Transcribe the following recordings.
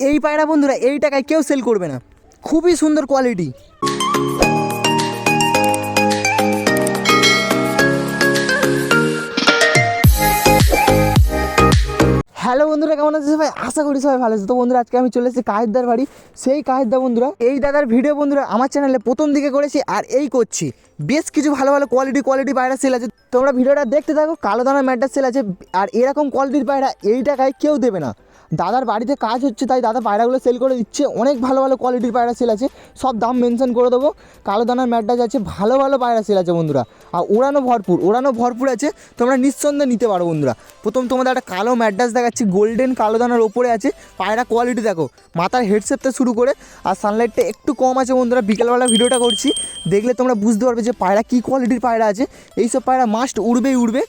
এই পায়রা বন্ধুরা, এই টাকায় কেউ সেল করবে না। খুবই সুন্দর কোয়ালিটি হ্যালো বন্ধুরা, কেমন আছে সবাই? আশা করি সবাই ভালো আছে। তো বন্ধুরা, আজকে আমি চলে এসেছি কাহেরদার বাড়ি। সেই কাহেরদা বন্ধুরা, এই দাদার ভিডিও বন্ধুরা আমার চ্যানেলে প্রথম দিকে করেছি আর এই করছি। বেশ কিছু ভালো ভালো কোয়ালিটি কোয়ালিটি পায়রা সেল আছে। তোমরা ভিডিওটা দেখতে থাকো, কালো দানার ম্যাটার সেল আছে। আর এরকম কোয়ালিটির পায়রা এই টাকায় কেউ দেবে না। দাদার বাড়িতে কাজ হচ্ছে, তাই দাদা পায়রাগুলো সেল করে দিচ্ছে। অনেক ভালো ভালো কোয়ালিটির পায়রা সেল আছে। সব দাম মেনশন করে দেবো। কালো দানার ম্যাডাস আছে, ভালো ভালো পায়রা সেল আছে বন্ধুরা। আর ওড়ানো ভরপুর ওড়ানো ভরপুর আছে। তোমরা নিঃসন্দেহে নিতে পারো বন্ধুরা। প্রথম তোমাদের একটা কালো ম্যাডাস দেখাচ্ছি গোল্ডেন কালো দানার ওপরে আছে। পায়রা কোয়ালিটি দেখো, মাথার হেডসেপটা শুরু করে, আর সানলাইটটা একটু কম আছে বন্ধুরা। বিকেলবেলা ভিডিওটা করছি, দেখলে তোমরা বুঝতে পারবে যে পায়রা কী কোয়ালিটির পায়রা আছে। এইসব পায়রা মাস্ট উড়বেই উড়বে।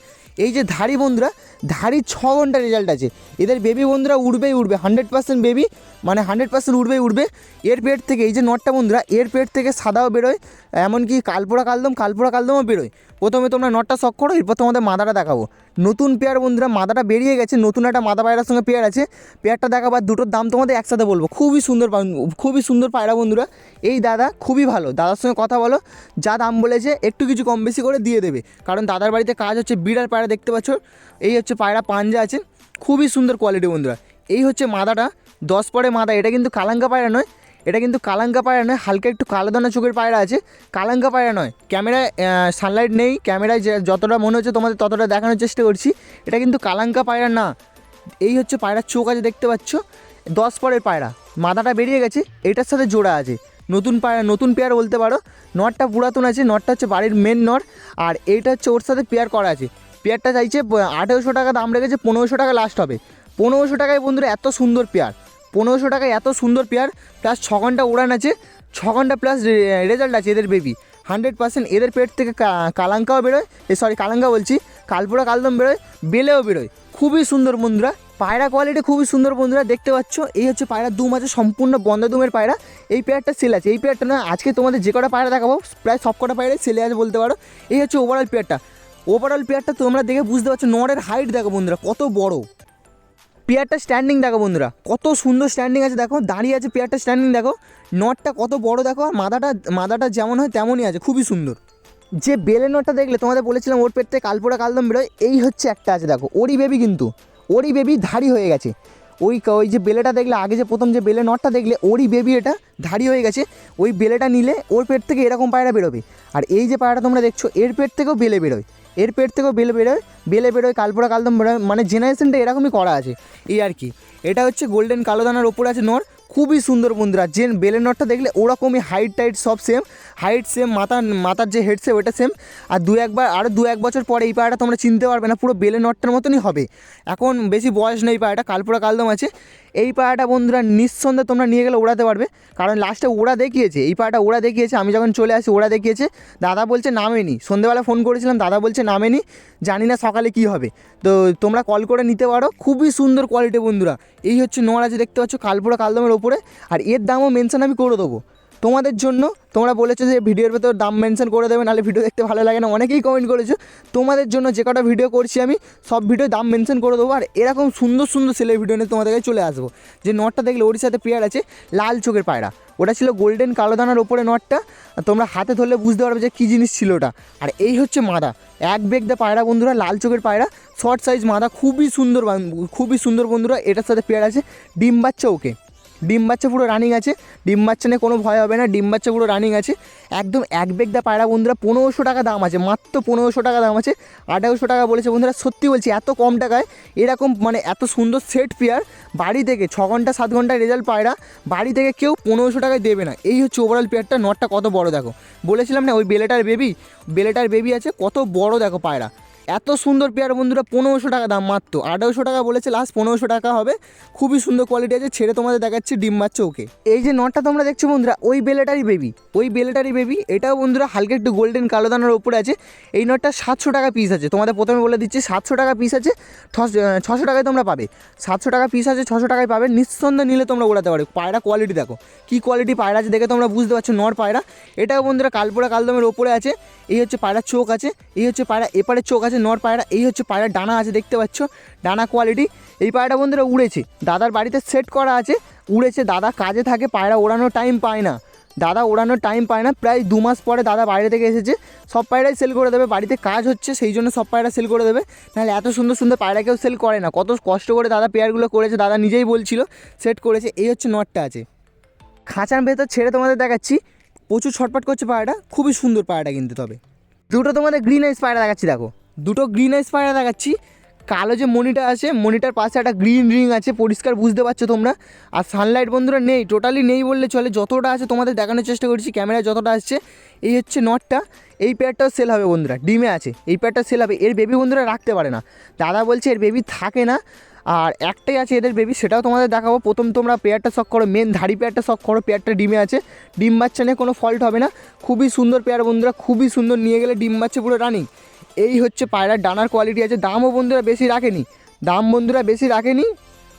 এই যে ধাড়ি বন্ধুরা ধাড়ি ছ ঘণ্টা রেজাল্ট আছে। এদের বেবি বন্ধুরা উড়বেই উঠবে হান্ড্রেড পার্সেন্ট বেবি মানে হান্ড্রেড পার্সেন্ট উড়বেই উড়বে। এর পেট থেকে, এই যে নটটা বন্ধুরা, এর পেট থেকে সাদাও বেরোয়, এমনকি কালপোড়া কালদম, কালপোড়া কালদমও বেরোয়। প্রথমে তোমরা নটটা শখ করো, এরপর তোমাদের মাদাটা দেখাবো। নতুন পেয়ার বন্ধুরা, মাদাটা বেরিয়ে গেছে, নতুন একটা মাদা পায়রার সঙ্গে পেয়ার আছে। পেয়ারটা দেখাবার দুটোর দাম তোমাদের একসাথে বলব। খুবই সুন্দর খুবই সুন্দর পায়রা বন্ধুরা। এই দাদা খুবই ভালো, দাদার সঙ্গে কথা বলো, যা দাম বলেছে, একটু কিছু কম বেশি করে দিয়ে দেবে। কারণ দাদার বাড়িতে কাজ হচ্ছে, বিড়াল পায়রা দেখতে পাচ্ছ? এই হচ্ছে পায়রা, পাঞ্জা আছে খুবই সুন্দর কোয়ালিটি বন্ধুরা। এই হচ্ছে মাদাটা, দশ পরে মাদা। এটা কিন্তু কালাঙ্কা পায়রা নয়, এটা কিন্তু কালাঙ্কা পায়রা নয়, হালকা একটু কালো দানা চোখের পায়রা আছে। কালাঙ্কা পায়রা নয়। ক্যামেরায় সানলাইট নেই, ক্যামেরায় যে যতটা মনে হচ্ছে তোমাদের ততটা দেখানোর চেষ্টা করছি। এটা কিন্তু কালাঙ্কা পায়রা না। এই হচ্ছে পায়রার চোখ আছে, দেখতে পাচ্ছ? দশ পরের পায়রা। মাদাটা বেরিয়ে গেছে, এটার সাথে জোড়া আছে। নতুন পায়রা, নতুন পেয়ার বলতে পারো। নটটা পুরাতন আছে, নটটা হচ্ছে বাড়ির মেন নট। আর এইটা হচ্ছে ওর সাথে পেয়ার করা আছে। পেয়ারটা চাইছে আঠেরোশো টাকা দাম রেখেছে, পনেরোশো টাকা লাস্ট হবে। পনেরোশো টাকায় বন্ধুরা এত সুন্দর পেয়ার। পনেরোশো টাকায় এত সুন্দর পেয়ার প্লাস ছ ঘণ্টা উড়ান আছে, ছ ঘণ্টা প্লাস রেজাল্ট আছে এদের বেবি হান্ড্রেড পার্সেন্ট এদের পেট থেকে কালাঙ্কাও বেরোয়, এ সরি কালাঙ্কা বলছি কালপুরা কালদম বেরোয়, বেলেও বেরোয়। খুবই সুন্দর বন্ধুরা, পায়রা কোয়ালিটি খুবই সুন্দর বন্ধুরা, দেখতে পাচ্ছ, এই হচ্ছে পায়রা, দুম আছে, সম্পূর্ণ বন্ধ দুমের পায়রা। এই পেয়ারটা সেল আছে, এই পেয়ারটা না, আজকে তোমাদের যে কটা পায়রা দেখাবো, প্রায় সব কটা পায়রাই সেলে আছে বলতে পারো। এই হচ্ছে ওভারঅল পেয়ারটা। ওভারঅল পেয়ারটা তোমরা দেখে বুঝতে পারছ, নরের হাইট দেখো বন্ধুরা, কত বড়। পেয়ারটা স্ট্যান্ডিং দেখো বন্ধুরা, কত সুন্দর স্ট্যান্ডিং আছে দেখো, দাঁড়িয়ে আছে পেয়ারটা স্ট্যান্ডিং দেখো। নটটা কত বড় দেখো, আর মাদাটা মাদাটা যেমন হয় তেমনই আছে, খুবই সুন্দর। যে বেলে নটটা দেখলে, তোমাদের বলেছিলাম ওর পেট থেকে কালপোড়া কালদম বেরোয়, এই হচ্ছে একটা আছে দেখো, ওরই বেবি কিন্তু, ওরই বেবি ধাড়ি হয়ে গেছে। ওই ওই যে বেলেটা দেখলে, আগে যে প্রথম যে বেলে নটটা দেখলে, ওরই বেবি এটা ধাড়ি হয়ে গেছে, ওই বেলেটা নিলে ওর পেট থেকে এরকম পায়রা বেরোবে। আর এই যে পায়রাটা তোমরা দেখছ, এর পেট থেকেও বেলে বেরোয়। এর পেট থেকেও বেলে বেরোয় বেলে বেরোয়, কালপোড়া, কালদম বেরোয় মানে জেনারেশনটা এরকমই করা আছে। এই আর কি। এটা হচ্ছে গোল্ডেন কালো দানার ওপরে আছে নর, খুবই সুন্দর বন্ধুরা। যে বেলের নটটা দেখলে ওরকমই হাইট টাইট সব সেম হাইট সেম মাথা মাথার যে হেড সেম ওটা সেম আর দু একবার আরও দু এক বছর পরে এই পায়রাটা তোমরা চিনতে পারবে না, পুরো বেলের নটটার মতনই হবে। এখন বেশি বয়স নেই পায়রাটা কালপুরা কালদম আছে। এই পাড়াটা বন্ধুরা নিঃসন্দেহে তোমরা নিয়ে গেলে ওড়াতে পারবে। কারণ লাস্টে ওরা দেখিয়েছে, এই পাড়াটা ওরা দেখিয়েছে, আমি যখন চলে আসি ওরা দেখিয়েছে, দাদা বলছে নামেনি। সন্ধ্যেবেলা ফোন করেছিলাম, দাদা বলছে নামেনি, জানি না সকালে কি হবে। তো তোমরা কল করে নিতে পারো, খুবই সুন্দর কোয়ালিটি বন্ধুরা। এই হচ্ছে নোয়ারাজি, দেখতে পাচ্ছ, কালপুরা কালদমের ওপরে। আর এর দামও মেনশন আমি করে দেবো। তোমাদের জন্য, তোমরা বলেছ যে ভিডিওর ভেতর দাম মেনশন করে দেবে, নাহলে ভিডিও দেখতে ভালো লাগে না, অনেকেই কমেন্ট করেছ। তোমাদের জন্য যে কটা ভিডিও করছি আমি, সব ভিডিও দাম মেনশন করে দেবো, আর এরকম সুন্দর সুন্দর সেলের ভিডিও নিয়ে তোমাদের কাছে চলে আসব। যে নটটা দেখলে ওর সাথে পেয়ার আছে, লাল চোখের পায়রা। ওটা ছিল গোল্ডেন কালো দানার ওপরে নটটা। তোমরা হাতে ধরলে বুঝতে পারবে যে কী জিনিস ছিল ওটা। আর এই হচ্ছে মাদা। এক বেগ দা পায়রা বন্ধুরা, লাল চোখের পায়রা। শর্ট সাইজ মাদা, খুবই সুন্দর খুবই সুন্দর বন্ধুরা, এটার সাথে পেয়ার আছে। ডিম বাচ্চা ওকে। ডিম বাচ্চা পুরো রানিং আছে। ডিম বাচ্চা নিয়ে কোনো ভয় হবে না, ডিম বাচ্চা পুরো রানিং আছে। একদম এক বেগদা পায়রা বন্ধুরা, পনেরোশো টাকা দাম আছে, মাত্র পনেরোশো টাকা দাম আছে। আঠারোশো টাকা বলেছে বন্ধুরা, সত্যি বলছি, এত কম টাকায়, এরকম মানে এত সুন্দর সেট পেয়ার বাড়ি থেকে ছ ঘণ্টা, সাত ঘন্টায় রেজাল্ট পায়রা, বাড়ি থেকে কেউ পনেরোশো টাকায় দেবে না। এই হচ্ছে ওভারঅল পেয়ারটা নটটা কত বড় দেখো। বলেছিলাম না, ওই বেলেটার বেবি বেলেটার বেবি আছে, কত বড় দেখো পায়রা। এত সুন্দর পেয়ার বন্ধুরা, পনেরোশো টাকা দাম মাত্র। আঠারোশো টাকা বলেছে লাস্ট পনেরোশো টাকা হবে। খুবই সুন্দর কোয়ালিটি আছে, ছেড়ে তোমাদের দেখাচ্ছি ডিম বাচ্চা ওকে এই যে নটটা তোমরা দেখছ বন্ধুরা, ওই বেলেটারি বেবি ওই বেলেটারি বেবি এটাও বন্ধুরা হালকা একটু গোল্ডেন কালো দানার উপরে আছে। এই নটটা সাতশো টাকা পিস আছে, তোমাদের প্রথমে বলে দিচ্ছি, সাতশো টাকা পিস আছে, ছশো টাকায় তোমরা পাবে। সাতশো টাকা পিস আছে, ছশো টাকায় পাবে, নিঃসন্দেহে নিলে তোমরা ওড়াতে পারো। পায়রা কোয়ালিটি দেখো, কী কোয়ালিটি পায়রা আছে দেখে তোমরা বুঝতে পারছ, নর পায়রা। এটাও বন্ধুরা কালপোড়া কালদমের ওপরে আছে, এই হচ্ছে পায়রার চোখ আছে, এই হচ্ছে পায়রা এপারে চোখ আছে নর পায়রা এই হচ্ছে পায়রার ডানা আছে, দেখতে পাচ্ছ? ডানা কোয়ালিটি এই পায়রাটা বন্ধুরা উড়েছে। দাদার বাড়িতে সেট করা আছে। উড়েছে, দাদা কাজে থাকে, পায়রা ওড়ানোর টাইম পায় না। দাদা ওড়ানোর টাইম পায় না, প্রায় দু মাস পরে দাদা বাইরে থেকে এসেছে। সব পায়রাই সেল করে দেবে, বাড়িতে কাজ হচ্ছে, সেই জন্য সব পায়রা সেল করে দেবে। নাহলে এত সুন্দর সুন্দর পায়রা কেউ সেল করে না। কত কষ্ট করে দাদা পেয়ারগুলো করেছে, দাদা নিজেই বলছিল সেট করেছে। এই হচ্ছে নটটা আছে। খাঁচার ভেতর ছেড়ে তোমাদের দেখাচ্ছি। প্রচুর ছটপট করছে পায়রাটা, খুবই সুন্দর পায়রাটা কিন্তু তবে। দুটো তোমাদের গ্রিন আইস পায়রা দেখাচ্ছি, দেখো। দুটো গ্রিন আইস পায়রা দেখাচ্ছি। কালো যে মনিটা আছে মনিটার পাশে একটা গ্রিন রিং আছে, পরিষ্কার বুঝতে পারছ তোমরা? আর সানলাইট বন্ধুরা নেই টোটালি নেই বললে চলে। যতটা আছে তোমাদের দেখানোর চেষ্টা করছি ক্যামেরায় যতটা আসছে, এই হচ্ছে নটটা এই পেয়ারটাও সেল হবে বন্ধুরা, ডিমে আছে। এই পেয়ারটা সেল হবে। এর বেবি বন্ধুরা রাখতে পারে না। দাদা বলছে এর বেবি থাকে না। আর একটাই আছে এদের বেবি সেটাও তোমাদের দেখাবো। প্রথম তোমরা পেয়ারটা শখ করো মেন ধাড়ি পেয়ারটা শখ করো পেয়ারটা ডিমে আছে। ডিম বাচ্চা নিয়ে কোনো ফল্ট হবে না। খুবই সুন্দর পেয়ার বন্ধুরা, খুবই সুন্দর। নিয়ে গেলে ডিম বাচ্চা পুরো রানিং এই হচ্ছে পায়রার ডানার কোয়ালিটি আছে। দামও বন্ধুরা বেশি রাখেনি। দাম বন্ধুরা বেশি রাখেনি।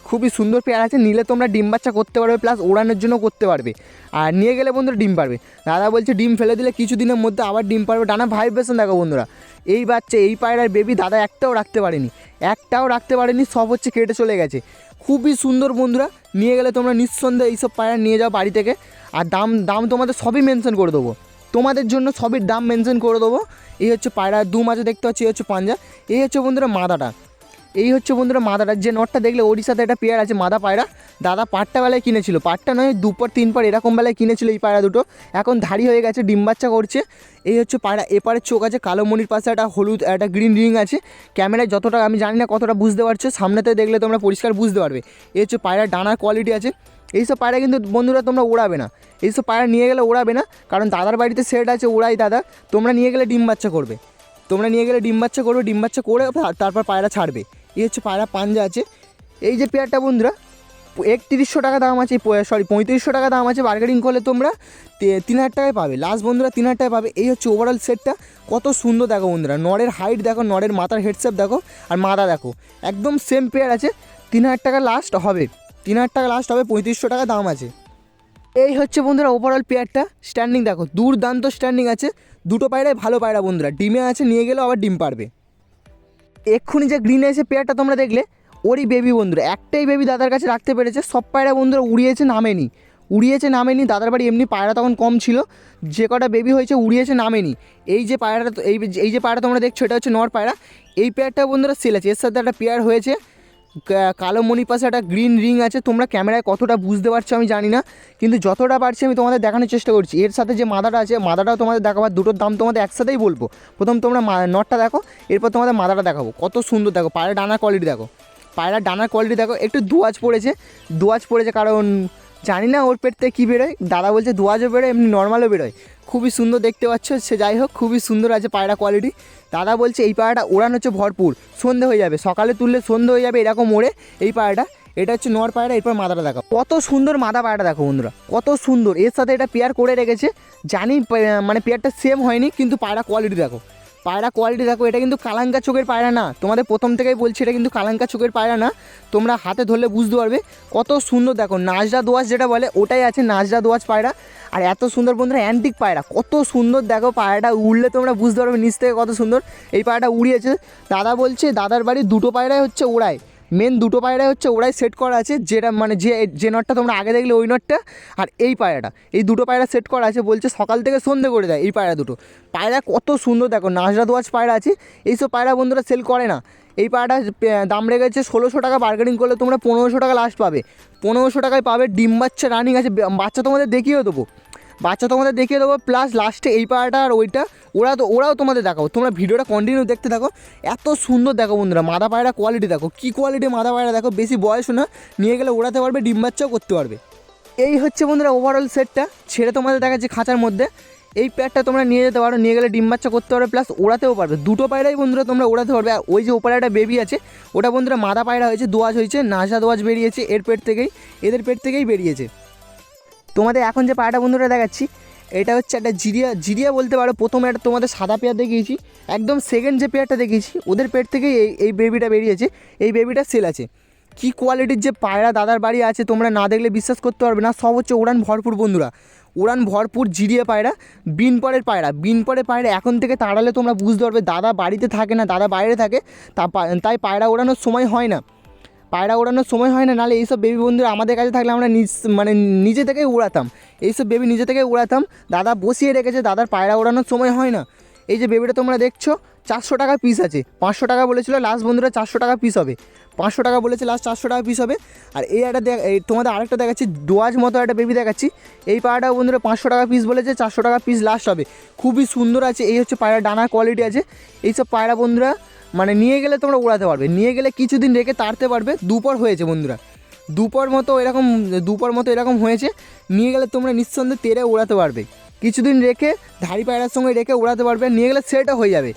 খুবই সুন্দর পেয়ার আছে। নিলে তোমরা ডিম বাচ্চা করতে পারবে প্লাস ওড়ানোর জন্য করতে পারবে। আর নিয়ে গেলে বন্ধুরা ডিম পারবে। দাদা বলছে ডিম ফেলে দিলে কিছুদিনের মধ্যে আবার ডিম পারবে। ডানা ভাইব্রেশন দেখো বন্ধুরা। এই বাচ্চা, এই পায়রার বেবি দাদা একটাও রাখতে পারেনি। একটাও রাখতে পারেনি, সব হচ্ছে কেটে চলে গেছে। খুবই সুন্দর বন্ধুরা। নিয়ে গেলে তোমরা নিঃসন্দেহে এইসব পায়রা নিয়ে যাও বাড়ি থেকে। আর দাম দাম তোমাদের সবই মেনশন করে দেবো। তোমাদের জন্য সবই দাম মেনশন করে দেবো। এই হচ্ছে পায়রা, দু মাঝে দেখতে পাচ্ছি, এই হচ্ছে পাঞ্জা, এই হচ্ছে বন্ধুরা মাদাটা। এই হচ্ছে বন্ধুরা মাদাটা যে নটটা দেখলে সাথে একটা পেয়ার আছে, মাদা পায়রা। দাদা পাটটা বেলায় কিনেছিল। পাটটা নয়, দুপর তিন পর এরকম বেলায় কিনেছিল এই পায়রা দুটো। এখন ধাড়ি হয়ে গেছে, ডিম বাচ্চা করছে। এই হচ্ছে পায়রা এপারের চোখ আছে, কালো মনির পাশে একটা হলুদ, একটা গ্রিন রিং আছে। ক্যামেরায় যতটা, আমি জানি না কতটা বুঝতে পারছ, সামনেতে দেখলে তোমরা পরিষ্কার বুঝতে পারবে। এই হচ্ছে পায়রা ডানার কোয়ালিটি আছে। এইসব পায়রা কিন্তু বন্ধুরা তোমরা ওড়াবে না। এইসব পায়রা নিয়ে গেলে ওড়াবে না, কারণ দাদার বাড়িতে সেট আছে, ওড়াই দাদা। তোমরা নিয়ে গেলে ডিম বাচ্চা করবে। তোমরা নিয়ে গেলে ডিম বাচ্চা করবে, ডিম বাচ্চা করে তারপর পায়রা ছাড়বে। এই হচ্ছে পায়রা পাঞ্জা আছে। এই যে পেয়ারটা বন্ধুরা, একত্রিশশো টাকা দাম আছে সরি পঁয়ত্রিশশো টাকা দাম আছে বার্গেনিং করলে তোমরা তিন হাজার টাকায় পাবে। লাস্ট বন্ধুরা তিন হাজার টাকায় পাবে। এই হচ্ছে ওভারঅল সেটটা কত সুন্দর দেখো বন্ধুরা। নরের হাইট দেখো, নরের মাথার হেডসেপ দেখো, আর মাদা দেখো। একদম সেম পেয়ার আছে। তিন হাজার টাকা লাস্ট হবে। তিন হাজার টাকা লাস্ট হবে, পঁয়ত্রিশশো টাকা দাম আছে। এই হচ্ছে বন্ধুরা ওভারঅল পেয়ারটা স্ট্যান্ডিং দেখো, দুর্দান্ত স্ট্যান্ডিং আছে। দুটো পায়রাই ভালো পায়রা বন্ধুরা। ডিমে আছে, নিয়ে গেলেও আবার ডিম পারবে। এক্ষুনি যে গ্রিন এসে পেয়ারটা তোমরা দেখলে, ওরই বেবি বন্ধুরা। একটাই বেবি দাদার কাছে রাখতে পেরেছে। সব পায়রা বন্ধুরা উড়িয়েছে, নামেনি। উড়িয়েছে, নামেনি। দাদার বাড়ি এমনি পায়রা তখন কম ছিল। যে কটা বেবি হয়েছে, উড়িয়েছে, নামেনি। এই যে পায়রাটা, এই এই যে পায়রা তোমরা দেখছ, এটা হচ্ছে নর পায়রা। এই পেয়ারটা বন্ধুরা সেল আছে। এর সাথে একটা পেয়ার হয়েছে। কালো মণি পাশে একটা গ্রিন রিং আছে, তোমরা ক্যামেরায় কতটা বুঝতে পারছ আমি জানি না, কিন্তু যতটা পারছি আমি তোমাদের দেখানোর চেষ্টা করছি। এর সাথে যে মাদাটা আছে, মাদাটাও তোমাদের দেখাবার, দুটোর দাম তোমাদের একসাথেই বলব। প্রথম তোমরা নটটা দেখো, এরপর তোমাদের মাদাটা দেখাবো। কত সুন্দর দেখো, পায়রা ডানার কোয়ালিটি দেখো। পায়রার ডানার কোয়ালিটি দেখো, একটু দুয়াজ পড়েছে দুয়াজ পড়েছে, কারণ জানি না ওর পেট থেকে কী বেরোয়, দাদা বলছে দুয়াজও বেরোয়, এমনি নর্মালও বেরোয়। খুবই সুন্দর দেখতে পাচ্ছ, সে যাই হোক, খুবই সুন্দর আছে পায়রা কোয়ালিটি দাদা বলছে, এই পায়রাটা ওড়ানো হচ্ছে ভরপুর, সন্ধে হয়ে যাবে, সকালে তুললে সন্ধে হয়ে যাবে, এরকম ওড়ে এই পায়রাটা। এটা হচ্ছে নর পায়রা, এরপর মাদাটা দেখো কত সুন্দর মাদা পায়রাটা দেখো বন্ধুরা, কত সুন্দর। এর সাথে এটা পেয়ার করে রেখেছে, জানি মানে পেয়ারটা সেম হয়নি, কিন্তু পায়রা কোয়ালিটি দেখো। পায়রা কোয়ালিটি দেখো, এটা কিন্তু কালাঙ্কা চোখের পায়রা না। তোমাদের প্রথম থেকেই বলছি, এটা কিন্তু কালাঙ্কা চোখের পায়রা না। তোমরা হাতে ধরলে বুঝতে পারবে। কত সুন্দর দেখো, নাজরা দোয়াজ যেটা বলে, ওটাই আছে নাজরা দোয়াজ পায়রা। আর এত সুন্দর বন্ধুরা অ্যান্টিক পায়রা, কত সুন্দর দেখো পায়রাটা উড়লে তোমরা বুঝতে পারবে নিচ থেকে কত সুন্দর। এই পায়রাটা উড়িয়েছে। দাদা বলছে, দাদার বাড়ি দুটো পায়রাই হচ্ছে ওড়ায়। মেন দুটো পায়রাই হচ্ছে, ওরাই সেট করা আছে, যেটা মানে যে যে নটটা তোমরা আগে দেখলে ওই নটটা আর এই পায়রাটা। এই দুটো পায়রা সেট করা আছে বলছে সকাল থেকে সন্ধে করে দেয় এই পায়রা দুটো। পায়রা কত সুন্দর, দেখো নাজরা দোয়াজ পায়রা আছে, এইসব পায়রা বন্ধুরা সেল করে না। এই পায়রাটা দাম রেখেছে ষোলোশো টাকা বার্গেনিং করলে তোমরা পনেরোশো টাকা লাস্ট পাবে। পনেরোশো টাকায় পাবে ডিম বাচ্চা রানিং আছে, বাচ্চা তোমাদের দেখিয়েও দেবো। বাচ্চা তোমাদের দেখিয়ে দেবো প্লাস লাস্টে এই পাড়াটা আর ওইটা ওরা তো, ওরাও তোমাদের দেখাবো। তোমরা ভিডিওটা কন্টিনিউ দেখতে থাকো। এত সুন্দর দেখো বন্ধুরা, মাদা পায়রা কোয়ালিটি দেখো। কী কোয়ালিটি মাদা পায়রা দেখো, বেশি বয়স না, নিয়ে গেলে ওড়াতে পারবে, ডিম বাচ্চাও করতে পারবে। এই হচ্ছে বন্ধুরা ওভারঅল সেটটা ছেড়ে তোমাদের দেখাচ্ছে খাঁচার মধ্যে। এই প্যাডটা তোমরা নিয়ে যেতে পারো, নিয়ে গেলে ডিম বাচ্চা করতে পারবে প্লাস ওড়াতেও পারবে। দুটো পায়রাই বন্ধুরা তোমরা ওড়াতে পারবে। আর ওই যে ওপারে একটা বেবি আছে, ওটা বন্ধুরা মাদা পায়রা হয়েছে, দোয়াজ হয়েছে, নাসা দোয়াজ বেরিয়েছে, এর পেট থেকেই, এদের পেট থেকেই বেরিয়েছে। তোমাদের এখন যে পায়রাটা বন্ধুরা দেখাচ্ছি এটা হচ্ছে একটা জিরিয়া জিরিয়া বলতে পারো। প্রথমে একটা তোমাদের সাদা পেয়ার দেখিয়েছি। একদম সেকেন্ড যে পেয়ারটা দেখিয়েছি, ওদের পেট থেকেই এই এই বেবিটা বেরিয়েছে। এই বেবিটা সেল আছে। কী কোয়ালিটির যে পায়রা দাদার বাড়ি আছে, তোমরা না দেখলে বিশ্বাস করতে পারবে না। সব হচ্ছে উড়ান ভরপুর বন্ধুরা। উড়ান ভরপুর জিরিয়া পায়রা বিন পরের পায়রা। বিন পরের পায়রা এখন থেকে তাড়ালে তোমরা বুঝতে পারবে, দাদা বাড়িতে থাকে না, দাদা বাইরে থাকে। তা তাই পায়রা ওড়ানোর সময় হয় না। পায়রা ওড়ানোর সময় হয় না নাহলে এইসব বেবি বন্ধুরা আমাদের কাছে থাকলে আমরা নিজ মানে নিজে থেকেই উড়াতাম এইসব বেবি নিজে থেকেই উড়াতাম দাদা বসিয়ে রেখেছে, দাদার পায়রা ওড়ানোর সময় হয় না। এই যে বেবিটা তোমরা দেখছ, চারশো টাকা পিস আছে। পাঁচশো টাকা বলেছিল লাস্ট বন্ধুরা চারশো টাকা পিস হবে। পাঁচশো টাকা বলেছে লাস্ট চারশো টাকা পিস হবে। আর এই একটা তোমাদের আরেকটা দেখাচ্ছি, দোয়াজ মতো একটা বেবি দেখাচ্ছি। এই পায়রাটা বন্ধুরা পাঁচশো টাকা পিস বলেছে, চারশো টাকা পিস লাস্ট হবে। খুবই সুন্দর আছে, এই হচ্ছে পায়রা ডানার কোয়ালিটি আছে। এইসব পায়রা বন্ধুরা মানে নিয়ে গেলে তোমরা উড়াতে পারবে। নিয়ে গেলে কিছুদিন রেখে তাড়তে পারবে। দুপর হয়েছে বন্ধুরা। দুপর মতো এরকম, দুপর মতো এরকম হয়েছে। নিয়ে গেলে তোমরা নিঃসন্দেহে তেরে উড়াতে পারবে। কিছুদিন রেখে ধাড়ি পায়রার সঙ্গে রেখে উড়াতে পারবে। নিয়ে গেলে সেটা হয়ে যাবে।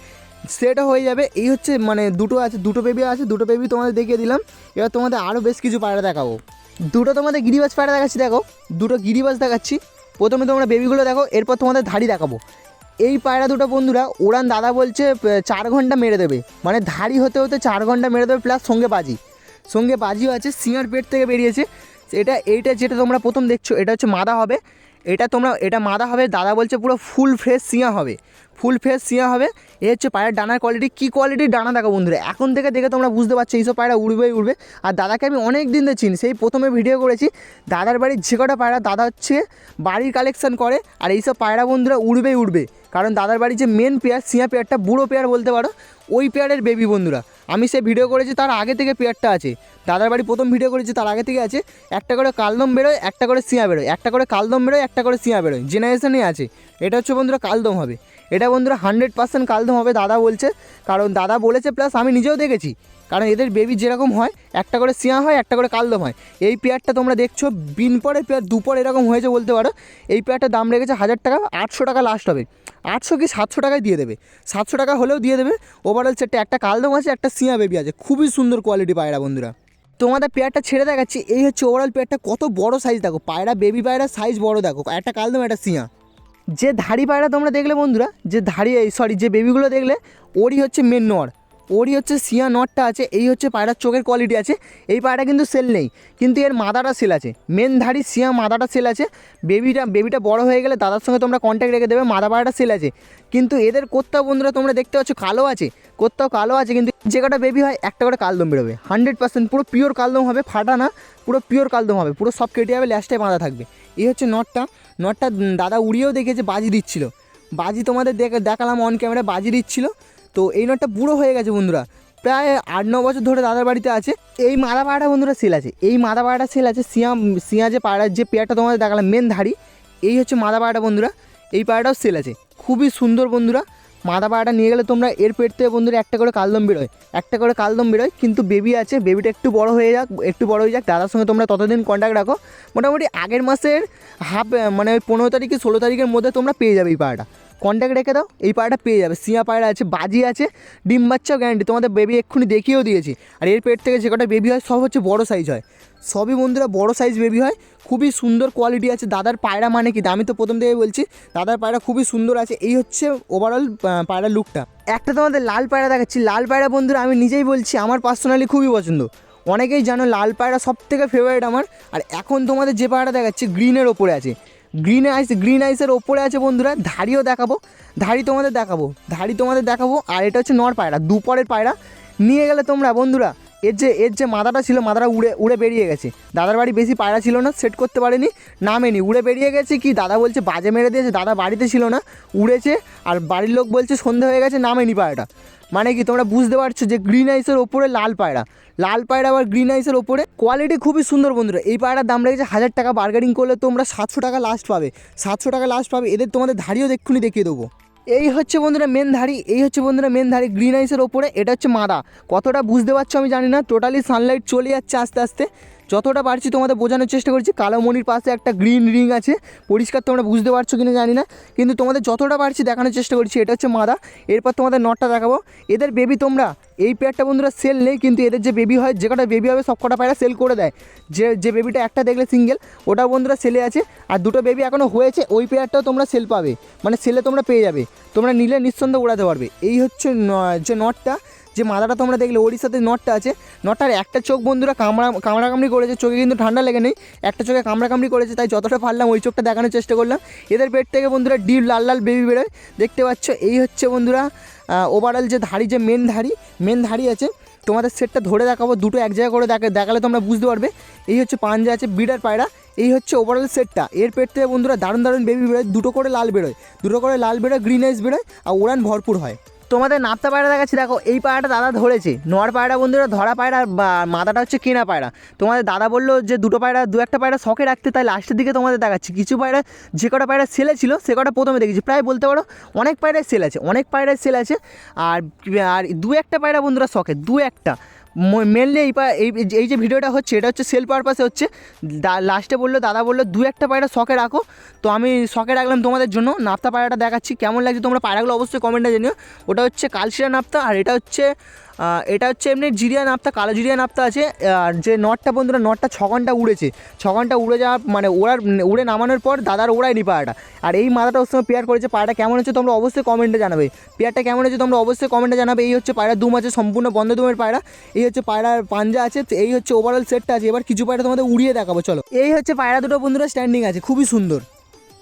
সেটা হয়ে যাবে। এই হচ্ছে মানে দুটো আছে, দুটো বেবি আছে, দুটো বেবি তোমাদের দেখিয়ে দিলাম। এবার তোমাদের আরও বেশ কিছু পায়রা দেখাবো। দুটো তোমাদের গিরিবাজ পায়রা দেখাচ্ছি, দেখো। দুটো গিরিবাজ দেখাচ্ছি। প্রথমে তোমরা বেবিগুলো দেখো, এরপর তোমাদের ধাড়ি দেখাবো। এই পায়রা দুটো বন্ধুরা, ওরান দাদা বলছে চার ঘণ্টা মেরে দেবে। মানে ধাড়ি হতে হতে চার ঘণ্টা মেরে দেবে প্লাস সঙ্গে বাজি। সঙ্গে বাজিও আছে, সিঙার পেট থেকে বেরিয়েছে। এটা, এইটা যেটা তোমরা প্রথম দেখছ, এটা হচ্ছে মাদা হবে। এটা তোমরা, এটা মাদা হবে, দাদা বলছে পুরো ফুল ফ্রেশ সিয়া হবে। ফুল ফ্রেশ সিয়া হবে। এ হচ্ছে পায়রার ডানার কোয়ালিটি কী কোয়ালিটির ডানা দেখো বন্ধুরা? এখন থেকে দেখে তোমরা বুঝতে পারছ এইসব পায়রা উড়বেই উড়বে। আর দাদাকে আমি অনেক দিন ধরে চিনি, সেই প্রথমে ভিডিও করেছি। দাদার বাড়ির যে কটা পায়রা, দাদা হচ্ছে বাড়ির কালেকশন করে। আর এইসব পায়রা বন্ধুরা উড়বেই উড়বে। কারণ দাদার বাড়ির যে মেন পেয়ার সিয়া পেয়ারটা বুড়ো পেয়ার বলতে পারো, ওই পেয়ারের বেবি বন্ধুরা। আমি সে ভিডিও করেছি, তার আগে থেকে পেয়ারটা আছে। দাদার বাড়ি প্রথম ভিডিও করেছি, তার আগে থেকে আছে। একটা করে কালদম বেরোয়, একটা করে সিয়া বেরোয়। একটা করে কালদম বেরোয়, একটা করে সিয়া বেরোয়। জেনারেশনে আছে। এটা হচ্ছে বন্ধুরা কালদম হবে। এটা বন্ধুরা হান্ড্রেড পার্সেন্ট কালদম হবে দাদা বলছে, কারণ দাদা বলেছে প্লাস আমি নিজেও দেখেছি, কারণ এদের বেবি যেরকম হয়, একটা করে সিয়া হয়, একটা করে কালদম হয়। এই পেয়ারটা তোমরা দেখছ, বিন পরে পেয়ার দুপর এরকম হয়েছে বলতে পারো। এই পেয়ারটার দাম রেখেছে হাজার টাকা, আটশো টাকা লাস্ট হবে। আটশো কি সাতশো টাকায় দিয়ে দেবে? সাতশো টাকা হলেও দিয়ে দেবে। ওভারঅল সেটটা একটা কালদম আছে, একটা সিয়া বেবি আছে। খুবই সুন্দর কোয়ালিটি পায়রা বন্ধুরা। তোমাদের পেয়ারটা ছেড়ে দেখাচ্ছি, এই হচ্ছে ওভারঅল পেয়ারটা কত বড় সাইজ দেখো। পায়রা বেবি পায়রা সাইজ বড় দেখো। একটা কালদম, একটা সিয়া যে ধাড়ি পায়রা তোমরা দেখলে বন্ধুরা, যে ধাড়ি সরি যে বেবিগুলো দেখলে, ওরই হচ্ছে মেন নর। ওরই হচ্ছে সিয়া নটটা আছে, এই হচ্ছে পায়রার চোখের কোয়ালিটি আছে, এই পায়রা কিন্তু সেল নেই। কিন্তু এর মাদাটা সেল আছে। মেন ধাড়ি সিয়া মাদাটা সেল আছে। বেবিটা বেবিটা বড় হয়ে গেলে দাদার সঙ্গে তোমরা কন্ট্যাক্ট রেখে দেবে, মাদা পায়রাটা সেল আছে। কিন্তু এদের কোত্তাও বন্ধুরা তোমরা দেখতে পাচ্ছ কালো আছে, কোত্তাও কালো আছে, কিন্তু যে কটা বেবি হয়, একটা করে কালদম বেরোবে। হান্ড্রেড পার্সেন্ট পুরো পিওর কালদম হবে, ফাটা না, পুরো পিওর কালদম হবে, পুরো সব কেটে যাবে ল্যাস্টে বাঁধা থাকবে। এই হচ্ছে নটটা নটটা দাদা উড়িয়েও দেখেছে, বাজি দিচ্ছিল। বাজি তোমাদের দেখে দেখালাম অন ক্যামেরা বাজি দিচ্ছিল। তো এই নটটা বুড়ো হয়ে গেছে বন্ধুরা। প্রায় আট ন বছর ধরে দাদার বাড়িতে আছে। এই মাদা পাড়াটা বন্ধুরা সেল আছে। এই মাদা পাড়াটা সেল আছে সিয়া সিয়া যে পাড়ার যে পেয়ারটা তোমাদের দেখালাম মেন ধাড়ি, এই হচ্ছে মাদা পাড়াটা বন্ধুরা। এই পাড়াটাও সেল আছে। খুবই সুন্দর বন্ধুরা। মাদা পাড়াটা নিয়ে গেলে তোমরা এর পেট থেকে বন্ধুরা একটা করে কালদম বেরোয়। একটা করে কালদম বেরোয়, কিন্তু বেবি আছে বেবিটা একটু বড় হয়ে যাক, একটু বড় হয়ে যাক, দাদার সঙ্গে তোমরা ততদিন কন্ট্যাক্ট রাখো। মোটামুটি আগের মাসের হাফ মানে ওই পনেরো তারিখে ষোলো তারিখের মধ্যে তোমরা পেয়ে যাবে এই পাড়াটা। কন্ট্যাক্ট রেখে দাও, এই পায়রাটা পেয়ে যাবে। সিয়া পায়রা আছে, বাজি আছে, ডিম বাচ্চাও গ্যারান্টি তোমাদের বেবি এক্ষুনি দেখিয়েও দিয়েছি। আর এর পেট থেকে যে কটা বেবি হয়, সব হচ্ছে বড় সাইজ হয়। সবই বন্ধুরা বড় সাইজ বেবি হয়, খুবই সুন্দর কোয়ালিটি আছে। দাদার পায়রা মানে কি? আমি তো প্রথম থেকে বলছি, দাদার পায়রা খুবই সুন্দর আছে। এই হচ্ছে ওভারঅল পায়রার লুকটা একটা তোমাদের লাল পায়রা দেখাচ্ছি। লাল পায়রা বন্ধুরা, আমি নিজেই বলছি, আমার পার্সোনালি খুবই পছন্দ। অনেকেই জানো, লাল পায়রা সব থেকে ফেভারিট আমার। আর এখন তোমাদের যে পায়রা দেখাচ্ছি গ্রিনের ওপরে আছে। গ্রিন আইস গ্রিন আইসের ওপরে আছে বন্ধুরা, ধাড়িও দেখাবো। ধাড়ি তোমাদের দেখাবো, ধাড়ি তোমাদের দেখাবো। আর এটা হচ্ছে নর পায়রা, দুপরের পায়রা। নিয়ে গেলে তোমরা বন্ধুরা, এর যে এর যে মাদাটা ছিল মাদাটা উড়ে উড়ে বেরিয়ে গেছে। দাদার বাড়ি বেশি পায়রা ছিল না, সেট করতে পারেনি, নামেনি। উড়ে বেরিয়ে গেছে কি? দাদা বলছে বাজে মেরে দিয়েছে, দাদা বাড়িতে ছিল না, উড়েছে। আর বাড়ির লোক বলছে সন্ধে হয়ে গেছে, নামেনি পায়রাটা। মানে কি তোমরা বুঝতে পারছ যে গ্রিন আইসের ওপরে লাল পায়রা। লাল পায়রা আবার গ্রিন আইসের ওপরে কোয়ালিটি খুবই সুন্দর বন্ধুরা। এই পায়রার দাম রেখেছে হাজার টাকা। বার্গেনিং করলে তোমরা সাতশো টাকা লাস্ট পাবে। সাতশো টাকা লাস্ট পাবে। এদের তোমাদের ধাড়িও এক্ষুনি দেখিয়ে দেবো। এই হচ্ছে বন্ধুরা মেন ধাড়ি। এই হচ্ছে বন্ধুরা মেন ধাড়ি গ্রিন আইসের ওপরে। এটা হচ্ছে মাদা। কতটা বুঝতে পারছ আমি জানি না। টোটালি সানলাইট চলে যাচ্ছে আস্তে আস্তে। যতটা পারছি তোমাদের বোঝানোর চেষ্টা করছি। কালো মনির পাশে একটা গ্রিন রিং আছে। পরিষ্কার তোমরা বুঝতে পারছ কিনা জানি না। কিন্তু তোমাদের যতটা পারছি দেখানোর চেষ্টা করছি, এটা হচ্ছে মাদা। এরপর তোমাদের নটটা দেখাবো। এদের বেবি তোমরা, এই পেয়ারটা বন্ধুরা সেল নেই, কিন্তু এদের যে বেবি হয়, যে কটা বেবি হবে সব কটা পায়রা সেল করে দেয়। যে যে বেবিটা একটা দেখলে সিঙ্গেল ওটা বন্ধুরা সেলে আছে। আর দুটো বেবি এখনও হয়েছে, ওই পেয়ারটাও তোমরা সেল পাবে। মানে সেলে তোমরা পেয়ে যাবে। তোমরা নিলে নিঃসন্দেহে উড়াতে পারবে। এই হচ্ছে যে নটটা যে মাথাটা তোমরা দেখলে ওরই সাথে নটটা আছে। নটটার একটা চোখ বন্ধুরা কামড়া, কামড়াকামড়ি করেছে, চোখে কিন্তু ঠান্ডা লেগে নেই একটা চোখে কামড়াকামড়ি করেছে, তাই যতটা পারলাম ওই চোখটা দেখানোর চেষ্টা করলাম। এদের পেট থেকে বন্ধুরা ডিপ লাল লাল বেবি বেরোয়। দেখতে পাচ্ছ, এই হচ্ছে বন্ধুরা ওভারঅল যে ধাড়ি, যে মেন ধাড়ি মেন ধাড়ি আছে। তোমাদের সেটটা ধরে দেখাবো, দুটো এক জায়গা করে দেখা দেখালে তোমরা বুঝতে পারবে। এই হচ্ছে পাঞ্জা আছে বিডার পায়রা। এই হচ্ছে ওভারঅল সেটটা এর পেট থেকে বন্ধুরা দারুণ দারুণ বেবি বেরোয়, দুটো করে লাল বেরোয়। দুটো করে লাল বেরোয় গ্রিন আইস বেরোয়, আর উড়ান ভরপুর হয়। তোমাদের নাপতা পায়রা দেখাচ্ছি, দেখো, এই পায়রাটা দাদা ধরেছে, নোয়ার পায়রা বন্ধুরা, ধরা পায়রা, বা মাথাটা হচ্ছে কেনা পায়রা। তোমাদের দাদা বলল যে, দুটো পায়রা, দু একটা পায়রা শখে রাখতে, তাই লাস্টের দিকে তোমাদের দেখাচ্ছি। কিছু পায়রা, যে কটা পায়রা সেলে ছিল, সে কটা প্রথমে দেখেছি। প্রায় বলতে পারো, অনেক পায়রায় সেল আছে, অনেক পায়রায় সেল আছে। আর আর দু একটা পায়রা বন্ধুরা শখে, দু একটা। মেনলি এই পা- এই যে ভিডিওটা হচ্ছে, এটা হচ্ছে সেল পারপাসে হচ্ছে। লাস্টে বলল, দাদা বলল, দু একটা পায়রা শখে রাখো। তো আমি শখে রাখলাম তোমাদের জন্য। নাপ্তা পায়রাটা দেখাচ্ছি, কেমন লাগছে তোমরা পায়রাগুলো অবশ্যই কমেন্টে জানিও। ওটা হচ্ছে কালশিরা নাপ্তা, আর এটা হচ্ছে এটা হচ্ছে এমনি জিরিয়া নাপ্তা, কালো জিরিয়া নাপ্তা আছে, আর যে নটটা বন্ধুরা, নটটা ছ ঘণ্টা উড়েছে। ছ ঘণ্টা উড়ে যাওয়া মানে ওড়ার, উড়ে নামানোর পর দাদার ওড়ায়নি পায়রাটা আর এই মাথাটা ওর সঙ্গে পেয়ার করেছে পায়রাটা কেমন হচ্ছে তোমরা অবশ্যই কমেন্টে জানাবে। পেয়ারটা কেমন হচ্ছে তোমরা অবশ্যই কমেন্টে জানাবে। এই হচ্ছে পায়রা দুম আছে, সম্পূর্ণ বন্ধ দুমের পায়রা এই হচ্ছে পায়রার পাঞ্জা আছে, এই হচ্ছে ওভারঅল সেটটা আছে। এবার কিছু পায়রা তোমাদের উড়িয়ে দেখাবো, চলো। এই হচ্ছে পায়রা দুটো বন্ধুরা স্ট্যান্ডিং আছে, খুবই সুন্দর।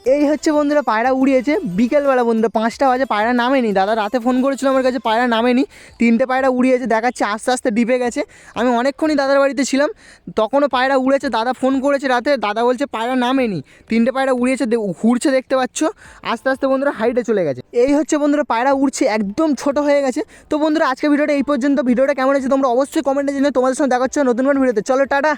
এই হচ্ছে বন্ধুরা, পায়রা উড়িয়েছে। বিকেলবেলা বন্ধুরা, পাঁচটা বাজে, পায়রা নামেনি। দাদা রাতে ফোন করেছিল আমার কাছে, পায়রা নামেনি। তিনটে পায়রা উড়িয়েছে, দেখাচ্ছে, আস্তে আস্তে ডিপে গেছে। আমি অনেকক্ষণই দাদার বাড়িতে ছিলাম, তখনও পায়রা উড়েছে। দাদা ফোন করেছে রাতে, দাদা বলছে পায়রা নামেনি। তিনটে পায়রা উড়িয়েছে ঘুরছে দেখতে পাচ্ছ। আস্তে আস্তে বন্ধুরা, হাইটে চলে গেছে। এই হচ্ছে বন্ধুরা, পায়রা উড়ছে, একদম ছোট হয়ে গেছে। তো বন্ধুরা আজকে ভিডিওটা এই পর্যন্ত। ভিডিওটা কেমন হয়েছে তোমরা অবশ্যই কমেন্টে জানিয়ে তোমাদের সঙ্গে দেখা হচ্ছে নতুন ভিডিওতে। চলো, টাটা!